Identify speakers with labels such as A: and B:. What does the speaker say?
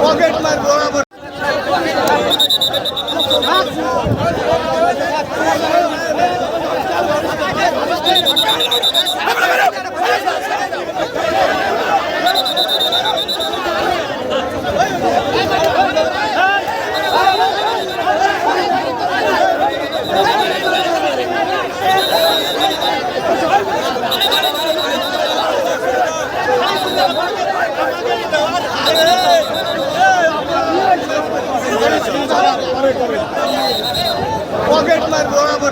A: pocket মার বরাবর pocket মার বরাবর